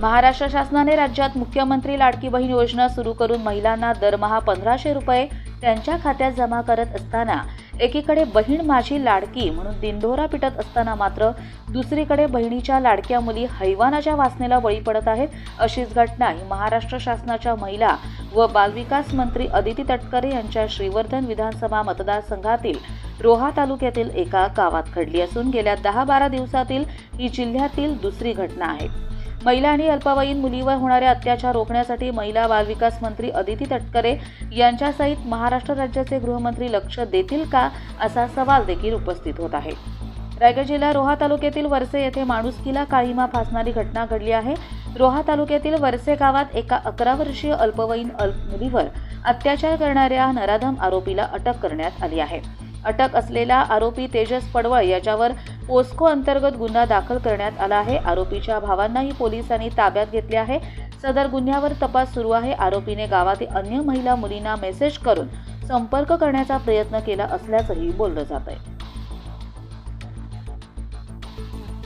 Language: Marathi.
महाराष्ट्र शासनाने राज्यात मुख्यमंत्री लाडकी बहीण योजना सुरू करून महिलांना दरमहा पंधराशे रुपये त्यांच्या खात्यात जमा करत असताना एकीकडे बहीण माझी लाडकी म्हणून दिंडोरा पिटत असताना मात्र दुसरीकडे बहिणीच्या लाडक्या मुली हैवानाच्या वासनेला बळी पडत आहेत अशीच घटना ही महाराष्ट्र शासनाच्या महिला व बालविकास मंत्री अदिती तटकरे यांच्या श्रीवर्धन विधानसभा मतदारसंघातील रोहा तालुक्यातील एका गावात घडली असून गेल्या दहा बारा दिवसातील ही जिल्ह्यातील दुसरी घटना आहे. महिला आणि अल्पवयीन मुलीवर होणारे अत्याचार रोखण्यासाठी महिला बालविकास मंत्री अदिती तटकरे यांच्यासहित महाराष्ट्र राज्याचे गृहमंत्री लक्ष देतील का असा सवाल देखील उपस्थित होत आहे. रायगड जिल्हा रोहा तालुक्यातील वरसे येथे माणुसकीला काळीमा फासणारी घटना घडली आहे. रोहा तालुक्यातील वरसे गावात एका अकरा वर्षीय अल्पवयीन अल्प मुलीवर अत्याचार करणाऱ्या नराधम आरोपीला अटक करण्यात आली आहे. अटक असलेला आरोपी तेजस पडवळ याच्यावर पोस्को अंतर्गत गुन्हा दाखल करण्यात आला आहे. आरोपीच्या भावांनाही पोलिसांनी ताब्यात घेतले आहे. सदर गुन्ह्यावर तपास सुरू आहे. आरोपीने गावातील अन्य महिला मुलींना मेसेज करून संपर्क करण्याचा प्रयत्न केला असल्याचंही बोललं जात आहे